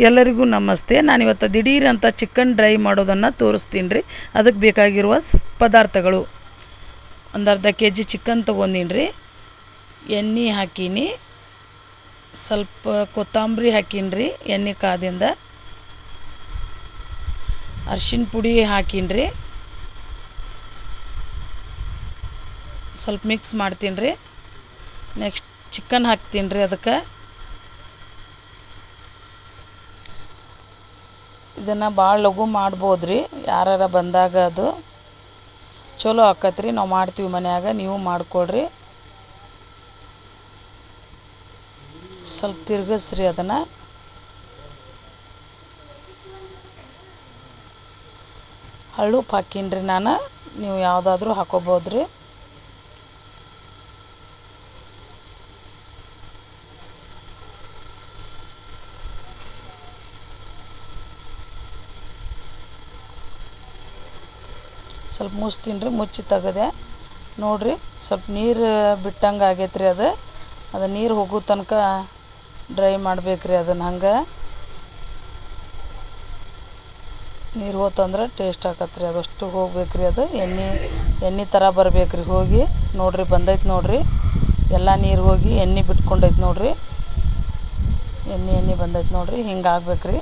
ಎಲ್ಲರಿಗೂ ನಮಸ್ತೆ. ನಾನಿವತ್ತು ದಿಢೀರ್ ಅಂತ ಚಿಕನ್ ಡ್ರೈ ಮಾಡೋದನ್ನು ತೋರಿಸ್ತೀನಿ ರೀ ಅದಕ್ಕೆ ಬೇಕಾಗಿರುವ ಪದಾರ್ಥಗಳು. ಒಂದು ಅರ್ಧ ಕೆ ಜಿ ಚಿಕನ್ ತೊಗೊಂಡೀನಿ ರೀ ಎಣ್ಣೆ ಹಾಕೀನಿ. ಸ್ವಲ್ಪ ಕೊತ್ತಂಬರಿ ಹಾಕೀನಿ ರೀ ಎಣ್ಣೆ ಕಾದಿಂದ. ಅರ್ಶಿನ ಪುಡಿ ಹಾಕೀನಿ ರೀ ಸ್ವಲ್ಪ ಮಿಕ್ಸ್ ಮಾಡ್ತೀನಿ ರೀ ನೆಕ್ಸ್ಟ್ ಚಿಕನ್ ಹಾಕ್ತೀನಿ ರೀ ಅದಕ್ಕೆ. ಇದನ್ನು ಭಾಳ ಲಘು ಮಾಡ್ಬೋದು ರೀ ಯಾರಾರ ಬಂದಾಗ ಅದು ಚಲೋ ಆಕತ್ರಿ, ನಾವು ಮಾಡ್ತೀವಿ ಮನ್ಯಾಗ, ನೀವು ಮಾಡ್ಕೊಳ್ರಿ. ಸ್ವಲ್ಪ ತಿರ್ಗಿಸ್ರಿ ಅದನ್ನು. ಹಳ್ಳುಪ್ಪು ಹಾಕೀನಿ ನಾನು, ನೀವು ಯಾವುದಾದ್ರೂ ಹಾಕೋಬೋದು ಸ್ವಲ್ಪ ಮುಚ್ತೀನಿ ರೀ, ಮುಚ್ಚಿ ತೆಗೆದೆ. ನೋಡಿರಿ, ಸ್ವಲ್ಪ ನೀರು ಬಿಟ್ಟಂಗೆ ಆಗೈತೆ ರೀ ಅದು. ಅದು ನೀರು ಹೋಗೋ ತನಕ ಡ್ರೈ ಮಾಡ್ಬೇಕು ರೀ ಅದನ್ನು ಹಂಗೆ. ನೀರು ಹೋತಂದ್ರೆ ಟೇಸ್ಟ್ ಆಗತ್ತೆ ರೀ, ಅದಷ್ಟು ಹೋಗ್ಬೇಕು ರೀ ಅದು. ಎಣ್ಣೆ ಎಣ್ಣೆ ಥರ ಬರ್ಬೇಕು ರೀ ಹೋಗಿ. ನೋಡಿರಿ, ಬಂದೈತೆ ನೋಡಿರಿ. ಎಲ್ಲ ನೀರು ಹೋಗಿ ಎಣ್ಣೆ ಬಿಟ್ಕೊಂಡೈತೆ ನೋಡಿರಿ. ಎಣ್ಣೆ ಎಣ್ಣೆ ಬಂದೈತೆ ನೋಡಿರಿ, ಹಿಂಗೆ ಆಗ್ಬೇಕು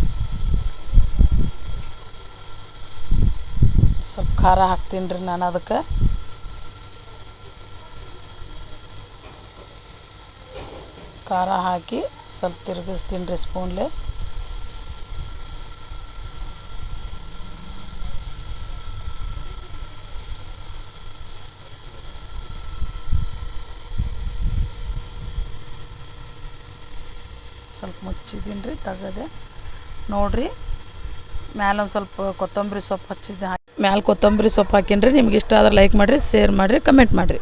ಸ್ವಲ್ಪ ಖಾರ ಹಾಕ್ತೀನಿ ರೀ ನಾನು ಅದಕ್ಕೆ. ಖಾರ ಹಾಕಿ ಸ್ವಲ್ಪ ತಿರುಗಿಸ್ತೀನಿ ರೀ ಸ್ಪೂನ್ಲೆ. ಸ್ವಲ್ಪ ಮುಚ್ಚಿದ್ದೀನಿ ರೀ ತೆಗದೆ ನೋಡಿರಿ, ಮ್ಯಾಲೊಂದು ಸ್ವಲ್ಪ ಕೊತ್ತಂಬರಿ ಸೊಪ್ಪು ಹಚ್ಚಿದ್ದೆ. ಮ್ಯಾಲೆ ಕೊತ್ತಂಬರಿ ಸೊಪ್ಪು ಹಾಕಿನ್ರಿ ನಿಮ್ಗೆ ಇಷ್ಟ ಆದ್ರೆ ಲೈಕ್ ಮಾಡಿರಿ ಶೇರ್ ಮಾಡಿರಿ ಕಮೆಂಟ್ ಮಾಡಿರಿ.